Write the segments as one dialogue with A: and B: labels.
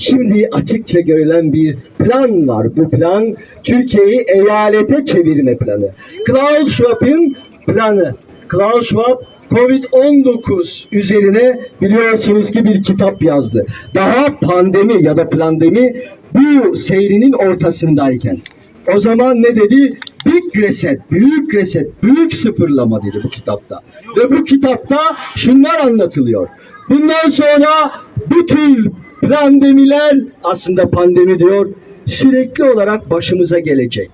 A: Şimdi açıkça görülen bir plan var. Bu plan Türkiye'yi eyalete çevirme planı. Klaus Schwab'ın planı. Klaus Schwab Covid-19 üzerine biliyorsunuz ki bir kitap yazdı. Daha pandemi ya da plandemi bu seyrinin ortasındayken. O zaman ne dedi? Big reset, büyük reset, büyük sıfırlama dedi bu kitapta. Ve bu kitapta şunlar anlatılıyor. Bundan sonra bu tür pandemiler aslında pandemi diyor sürekli olarak başımıza gelecek.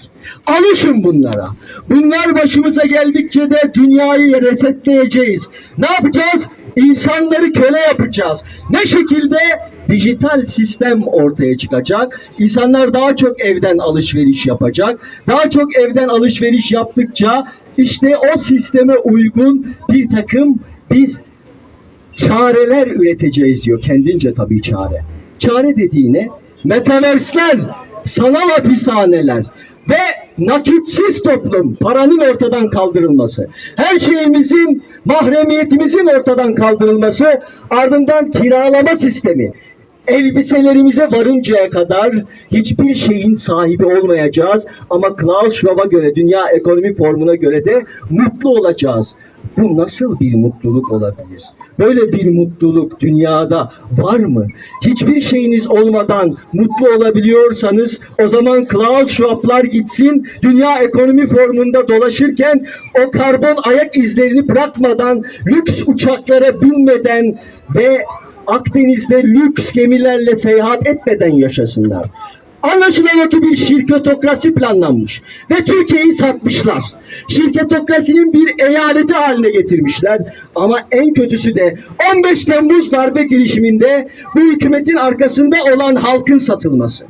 A: Alışın bunlara. Bunlar başımıza geldikçe de dünyayı resetleyeceğiz. Ne yapacağız? İnsanları köle yapacağız. Ne şekilde? Dijital sistem ortaya çıkacak. İnsanlar daha çok evden alışveriş yapacak. Daha çok evden alışveriş yaptıkça işte o sisteme uygun bir takım biz çareler üreteceğiz diyor. Kendince tabii çare. Çare dediğine metaversler, sanal hapishaneler ve nakitsiz toplum, paranın ortadan kaldırılması, her şeyimizin, mahremiyetimizin ortadan kaldırılması, ardından kiralama sistemi, elbiselerimize varıncaya kadar hiçbir şeyin sahibi olmayacağız ama Klaus Schwab'a göre, Dünya Ekonomi Formu'na göre de mutlu olacağız. Bu nasıl bir mutluluk olabilir? Böyle bir mutluluk dünyada var mı? Hiçbir şeyiniz olmadan mutlu olabiliyorsanız o zaman Klaus Schwab'lar gitsin Dünya Ekonomi Formu'nda dolaşırken o karbon ayak izlerini bırakmadan lüks uçaklara binmeden ve Akdeniz'de lüks gemilerle seyahat etmeden yaşasınlar. Anlaşılan ki bir şirketokrasi planlanmış ve Türkiye'yi satmışlar. Şirketokrasinin bir eyaleti haline getirmişler. Ama en kötüsü de 15 Temmuz darbe girişiminde bu hükümetin arkasında olan halkın satılması.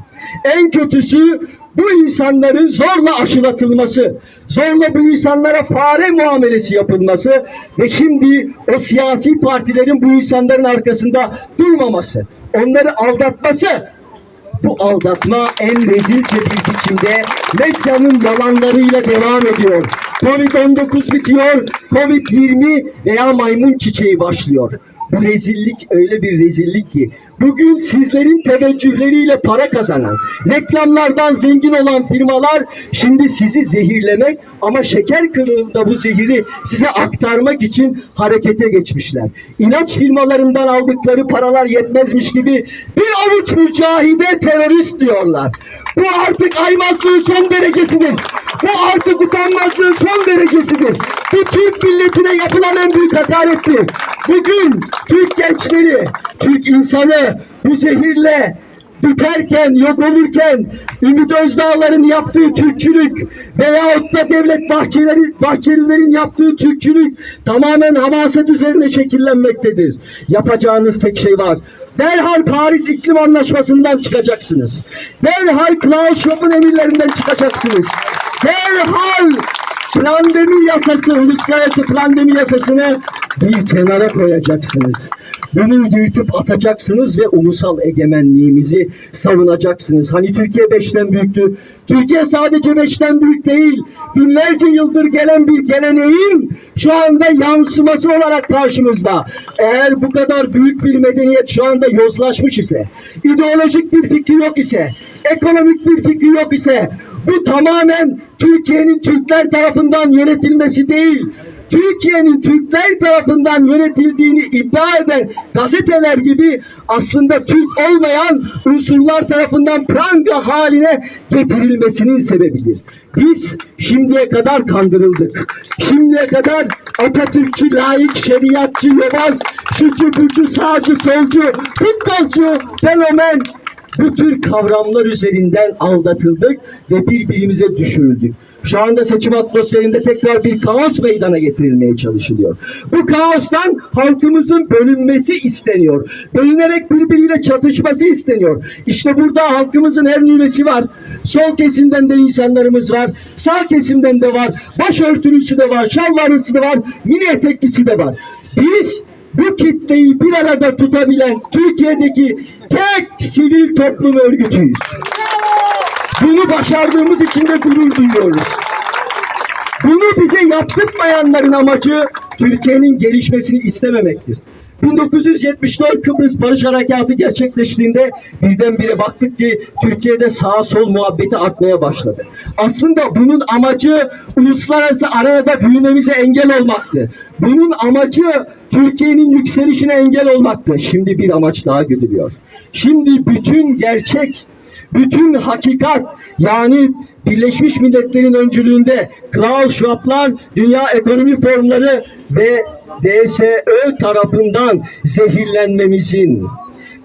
A: En kötüsü bu insanların zorla aşılatılması, zorla bu insanlara fare muamelesi yapılması ve şimdi o siyasi partilerin bu insanların arkasında durmaması, onları aldatması bu aldatma en rezilce bir biçimde medyanın yalanlarıyla devam ediyor. Covid-19 bitiyor, Covid-20 veya maymun çiçeği başlıyor. Bu rezillik öyle bir rezillik ki bugün sizlerin teveccühleriyle para kazanan, reklamlardan zengin olan firmalar şimdi sizi zehirlemek ama şeker kılığında bu zehiri size aktarmak için harekete geçmişler. İlaç firmalarından aldıkları paralar yetmezmiş gibi bir avuç mücahide terörist diyorlar. Bu artık aymazlığın son derecesidir. Bu artık utanmazlığın son derecesidir. Bu Türk milletine yapılan en büyük hakarettir. Bugün Türk gençleri, Türk insanı bu zehirle biterken, yok olurken Ümit Özdağlar'ın yaptığı Türkçülük veyahut da Devlet Bahçelileri, Bahçelilerin yaptığı Türkçülük tamamen hamaset üzerine şekillenmektedir. Yapacağınız tek şey var. Derhal Paris İklim Anlaşması'ndan çıkacaksınız. Derhal Klaus Schwab'ın emirlerinden çıkacaksınız. Derhal plandemi yasası, uluslararası plandemi yasasını bir kenara koyacaksınız. Bunu yırtıp atacaksınız ve ulusal egemenliğimizi savunacaksınız. Hani Türkiye beşten büyüktü. Türkiye sadece beşten büyük değil. Binlerce yıldır gelen bir geleneğin şu anda yansıması olarak karşımızda. Eğer bu kadar büyük bir medeniyet şu anda yozlaşmış ise, ideolojik bir fikri yok ise, ekonomik bir fikri yok ise, bu tamamen Türkiye'nin Türkler tarafından yönetilmesi değil, Türkiye'nin Türkler tarafından yönetildiğini iddia eden gazeteler gibi aslında Türk olmayan unsurlar tarafından pranga haline getirilmesinin sebebidir. Biz şimdiye kadar kandırıldık. Şimdiye kadar Atatürkçü, layık, şeriatçı, yobaz, şucu, bucu, sağcı, solcu, futbolcu, fenomen bu tür kavramlar üzerinden aldatıldık ve birbirimize düşürüldük. Şu anda seçim atmosferinde tekrar bir kaos meydana getirilmeye çalışılıyor. Bu kaostan halkımızın bölünmesi isteniyor. Bölünerek birbiriyle çatışması isteniyor. İşte burada halkımızın her nüvesi var. Sol kesimden de insanlarımız var. Sağ kesimden de var. Başörtülüsü de var. Şalvarlısı da var. Mini eteklisi de var. Biz bu kitleyi bir arada tutabilen Türkiye'deki tek sivil toplum örgütüyüz. Bunu başardığımız için de gurur duyuyoruz. Bunu bize yaptırmayanların amacı Türkiye'nin gelişmesini istememektir. 1974 Kıbrıs Barış Harekatı gerçekleştiğinde birdenbire baktık ki Türkiye'de sağ sol muhabbeti artmaya başladı. Aslında bunun amacı uluslararası arenada büyümemize engel olmaktı. Bunun amacı Türkiye'nin yükselişine engel olmaktı. Şimdi bir amaç daha güdülüyor. Şimdi bütün gerçek bütün hakikat yani Birleşmiş Milletler'in öncülüğünde Klaus Schwab'lar, Dünya Ekonomi Forumları ve DSÖ tarafından zehirlenmemizin,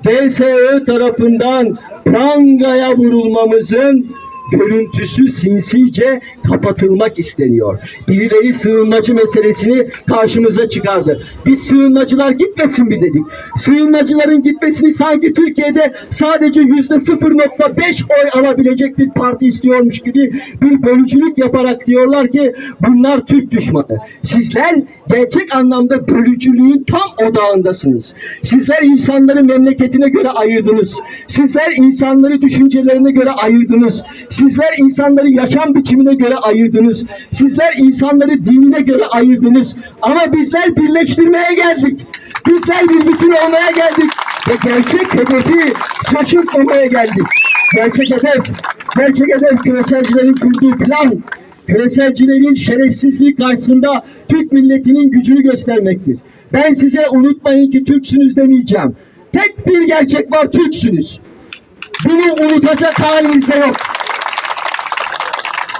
A: DSÖ tarafından prangaya vurulmamızın görüntüsü sinsice kapatılmak isteniyor. Birileri sığınmacı meselesini karşımıza çıkardı. Biz sığınmacılar gitmesin mi dedik. Sığınmacıların gitmesini sanki Türkiye'de sadece yüzde 0.5 oy alabilecek bir parti istiyormuş gibi bir bölücülük yaparak diyorlar ki bunlar Türk düşmanı. Sizler gerçek anlamda bölücülüğün tam odağındasınız. Sizler insanları memleketine göre ayırdınız. Sizler insanları düşüncelerine göre ayırdınız. Sizler insanları yaşam biçimine göre ayırdınız. Sizler insanları dinine göre ayırdınız. Ama bizler birleştirmeye geldik. Bizler bir bütün olmaya geldik. Ve gerçek hedefi şaşırtmamaya geldik. Gerçek hedef, gerçek hedef küreselcilerin kurduğu plan. Küreselcilerin şerefsizliği karşısında Türk milletinin gücünü göstermektir. Ben size unutmayın ki Türksünüz demeyeceğim. Tek bir gerçek var Türksünüz. Bunu unutacak halinizde yok.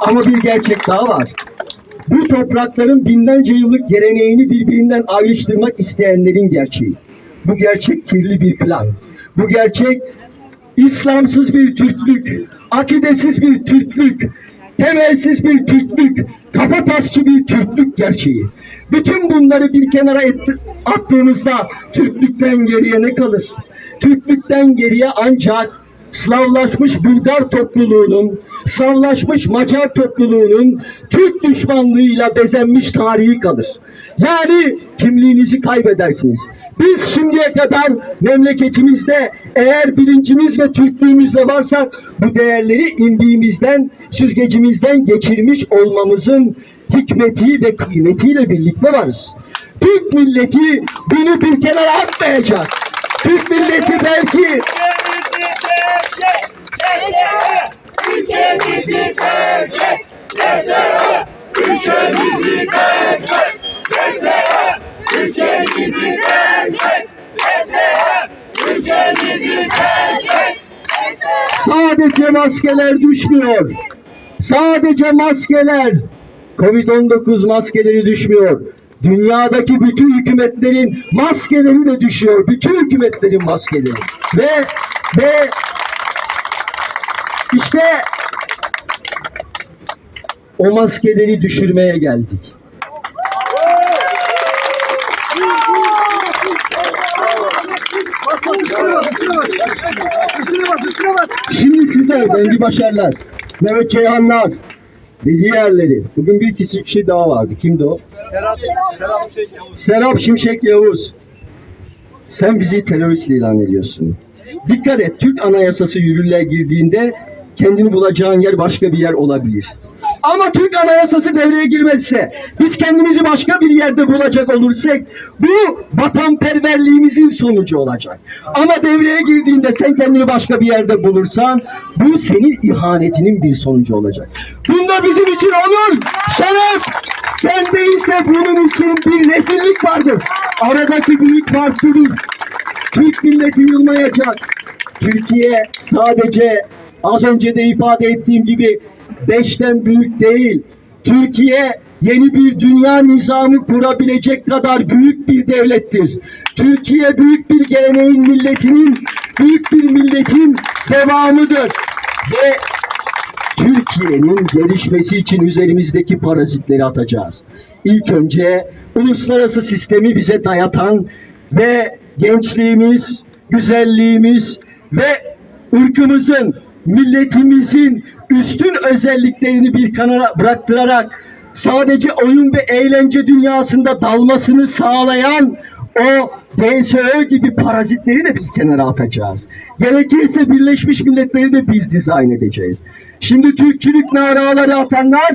A: Ama bir gerçek daha var. Bu toprakların binlerce yıllık geleneğini birbirinden ayrıştırmak isteyenlerin gerçeği. Bu gerçek kirli bir plan. Bu gerçek İslamsız bir Türklük, akidesiz bir Türklük, temelsiz bir Türklük, kafa tasçı bir Türklük gerçeği. Bütün bunları bir kenara attığımızda Türklükten geriye ne kalır? Türklükten geriye ancak Slavlaşmış Bulgar topluluğunun, Slavlaşmış Macar topluluğunun Türk düşmanlığıyla bezenmiş tarihi kalır. Yani kimliğinizi kaybedersiniz. Biz şimdiye kadar memleketimizde eğer bilincimiz ve Türklüğümüzle varsak bu değerleri imdiğimizden, süzgecimizden geçirmiş olmamızın hikmeti ve kıymetiyle birlikte varız. Türk milleti bunu bir kenara atmayacak. Türk milleti belki Sadece maskeler düşmüyor. Sadece maskeler. Covid-19 maskeleri düşmüyor. Dünyadaki bütün hükümetlerin maskeleri de düşüyor. Bütün hükümetlerin maskeleri. Ve ve işte o maskeleri düşürmeye geldik. Şimdi sizlerden bir başarılar. Mehmet Ceyhanlar ve diğerleri. Bugün bir kişi daha vardı. Kimdi o? Serap Şimşek Yavuz. Sen bizi terörist ilan ediyorsun. Dikkat et, Türk Anayasası yürürlüğe girdiğinde kendini bulacağın yer başka bir yer olabilir. Ama Türk Anayasası devreye girmezse, biz kendimizi başka bir yerde bulacak olursak, bu vatanperverliğimizin sonucu olacak. Ama devreye girdiğinde sen kendini başka bir yerde bulursan, bu senin ihanetinin bir sonucu olacak. Bunda bizim için onur, şeref, sen değilse bunun için bir rezillik vardır. Aradaki büyük fark budur. Türk milleti yılmayacak. Türkiye sadece az önce de ifade ettiğim gibi beşten büyük değil. Türkiye yeni bir dünya nizamı kurabilecek kadar büyük bir devlettir. Türkiye büyük bir geleneğin milletinin, büyük bir milletin devamıdır. Ve Türkiye'nin gelişmesi için üzerimizdeki parazitleri atacağız. İlk önce uluslararası sistemi bize dayatan ve gençliğimiz, güzelliğimiz ve ırkımızın, milletimizin üstün özelliklerini bir kenara bıraktırarak sadece oyun ve eğlence dünyasında dalmasını sağlayan o DSÖ gibi parazitleri de bir kenara atacağız. Gerekirse Birleşmiş Milletleri de biz dizayn edeceğiz. Şimdi Türkçülük naraları atanlar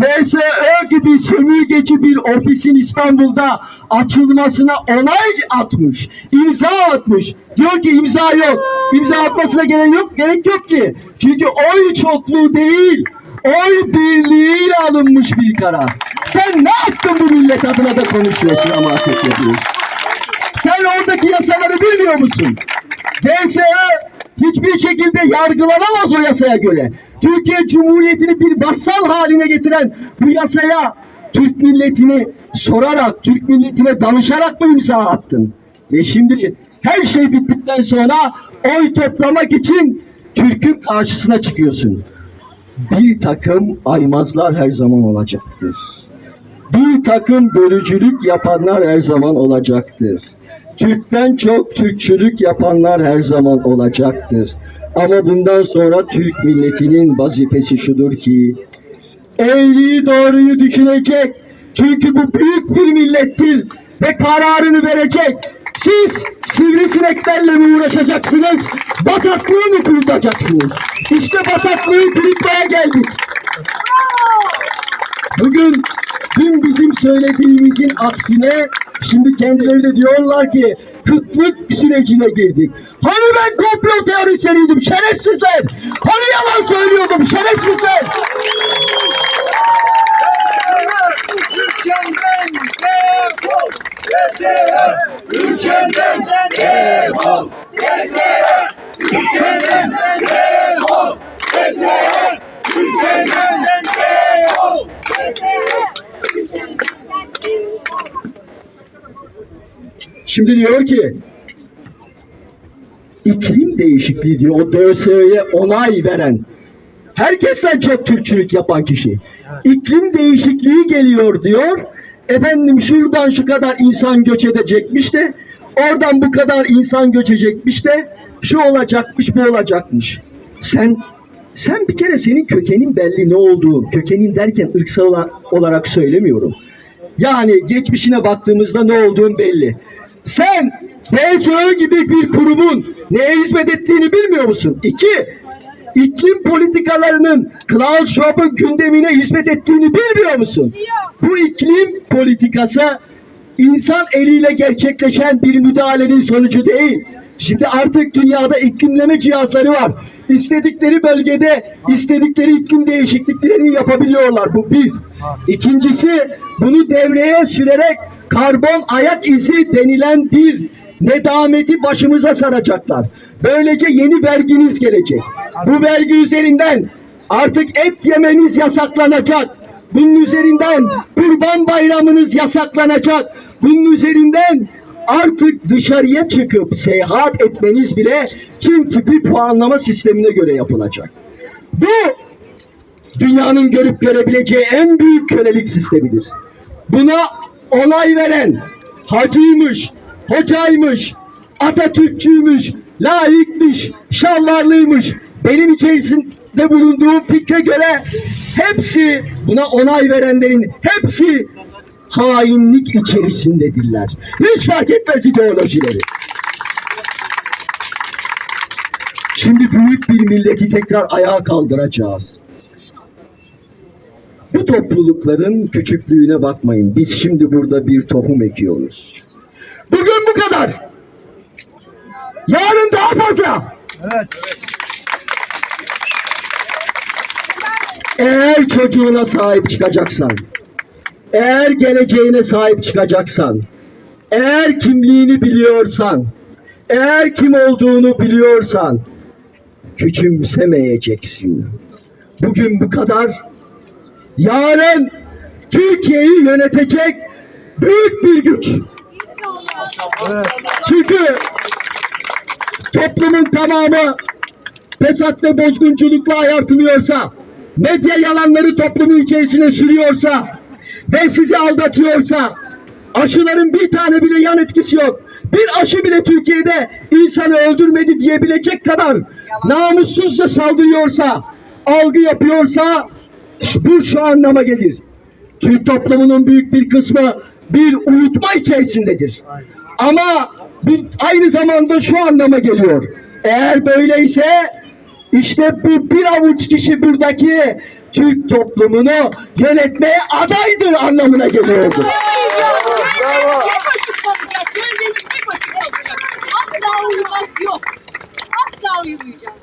A: DSÖ gibi sömürgeci bir ofisin İstanbul'da açılmasına onay atmış, imza atmış. Diyor ki imza yok. İmza atmasına gerek yok, gerek yok ki. Çünkü oy çokluğu değil, oy birliğiyle alınmış bir karar. Sen ne yaptın bu millet adına da konuşuyorsun ama yapıyorsun. Sen oradaki yasaları bilmiyor musun? DSÖ hiçbir şekilde yargılanamaz o yasaya göre. Türkiye Cumhuriyeti'ni bir vassal haline getiren bu yasaya Türk milletini sorarak, Türk milletine danışarak mı imza attın? Ve şimdi her şey bittikten sonra oy toplamak için Türk'ün karşısına çıkıyorsun. Bir takım aymazlar her zaman olacaktır. Bir takım bölücülük yapanlar her zaman olacaktır. Türk'ten çok Türkçülük yapanlar her zaman olacaktır. Ama bundan sonra Türk milletinin vazifesi şudur ki eğriyi doğruyu düşünecek. Çünkü bu büyük bir millettir ve kararını verecek. Siz sivrisineklerle mi uğraşacaksınız? Bataklığı mı kurutacaksınız? İşte bataklığı kurutmaya geldik. Bugün dün bizim söylediğimizin aksine şimdi kendileri de diyorlar ki kıtlık sürecine girdik. Hani ben komplo teorisyeniydim şerefsizler. Hani yalan söylüyordum şerefsizler. Şimdi diyor ki iklim değişikliği diyor o DSÖ'ye onay veren herkesten çok Türkçülük yapan kişi. İklim değişikliği geliyor diyor. Efendim şuradan şu kadar insan göç edecekmiş de oradan bu kadar insan göçecekmiş de şu olacakmış bu olacakmış. Sen sen bir kere senin kökenin belli ne olduğu, kökenin derken ırksal ola- olarak söylemiyorum. Yani geçmişine baktığımızda ne olduğun belli. Sen DSÖ gibi bir kurumun neye hizmet ettiğini bilmiyor musun? İki, iklim politikalarının Klaus Schwab'ın gündemine hizmet ettiğini bilmiyor musun? Bu iklim politikası insan eliyle gerçekleşen bir müdahalenin sonucu değil. Şimdi artık dünyada iklimleme cihazları var. İstedikleri bölgede istedikleri iklim değişikliklerini yapabiliyorlar. Bu bir. İkincisi bunu devreye sürerek karbon ayak izi denilen bir nedameti başımıza saracaklar. Böylece yeni verginiz gelecek. Bu vergi üzerinden artık et yemeniz yasaklanacak. Bunun üzerinden kurban bayramınız yasaklanacak. Bunun üzerinden artık dışarıya çıkıp seyahat etmeniz bile Çin tipi puanlama sistemine göre yapılacak. Bu dünyanın görüp görebileceği en büyük kölelik sistemidir. Buna onay veren hacıymış, hocaymış, Atatürkçüymüş, laikmiş, şalvarlıymış. Benim içerisinde bulunduğum fikre göre hepsi buna onay verenlerin hepsi hainlik içerisindedirler. Hiç fark etmez ideolojileri. Şimdi büyük bir milleti tekrar ayağa kaldıracağız. Bu toplulukların küçüklüğüne bakmayın. Biz şimdi burada bir tohum ekiyoruz. Bugün bu kadar. Yarın daha fazla. Eğer çocuğuna sahip çıkacaksan, eğer geleceğine sahip çıkacaksan, eğer kimliğini biliyorsan, eğer kim olduğunu biliyorsan, küçümsemeyeceksin. Bugün bu kadar, yarın Türkiye'yi yönetecek büyük bir güç. Çünkü toplumun tamamı fesat ve bozgunculukla ayartılıyorsa, medya yalanları toplumun içerisine sürüyorsa ve sizi aldatıyorsa, aşıların bir tane bile yan etkisi yok. Bir aşı bile Türkiye'de insanı öldürmedi diyebilecek kadar namussuzca saldırıyorsa, algı yapıyorsa bu şu anlama gelir. Türk toplumunun büyük bir kısmı bir uyutma içerisindedir. Ama bir, aynı zamanda şu anlama geliyor. Eğer böyleyse işte bu bir avuç kişi buradaki Türk toplumunu yönetmeye adaydır anlamına geliyordu.
B: Asla uyumak yok. Asla uyumayacağız.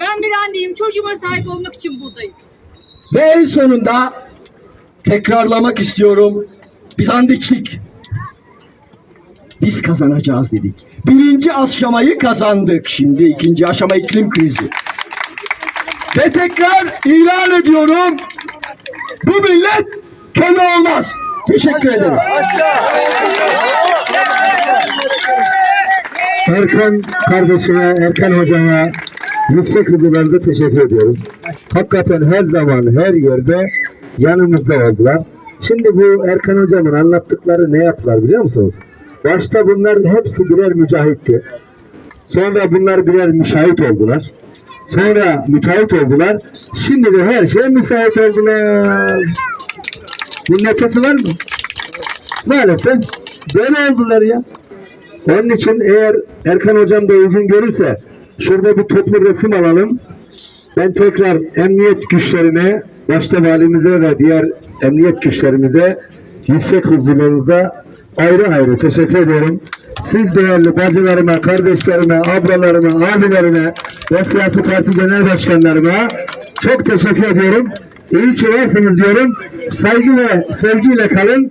B: Ben bir anneyim. Çocuğuma sahip olmak için buradayım.
A: Ve en sonunda tekrarlamak istiyorum. Biz andiklik. Biz kazanacağız dedik. Birinci aşamayı kazandık. Şimdi ikinci aşama iklim krizi. Ve tekrar ilan ediyorum. Bu millet köle olmaz. Teşekkür ederim.
C: Erkan kardeşime, Erkan hocama yüksek hızlılarda teşekkür ediyorum. Hakikaten her zaman, her yerde yanımızda oldular. Şimdi bu Erkan hocamın anlattıkları ne yaptılar biliyor musunuz? Başta bunlar hepsi birer mücahitti. Sonra bunlar birer müşahit oldular. Sonra müteahhit oldular. Şimdi de her şeye müsait oldular. Bunun ötesi var mı? Maalesef böyle oldular ya. Onun için eğer Erkan hocam da uygun görürse şurada bir toplu resim alalım. Ben tekrar emniyet güçlerine, başta valimize ve diğer emniyet güçlerimize yüksek huzurlarınızda ayrı ayrı teşekkür ediyorum. Siz değerli bacılarıma, kardeşlerime, ablalarıma, abilerime ve siyasi parti genel başkanlarıma çok teşekkür ediyorum. İyi ki varsınız diyorum. Saygı ve sevgiyle kalın.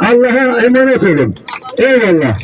C: Allah'a emanet olun. Eyvallah.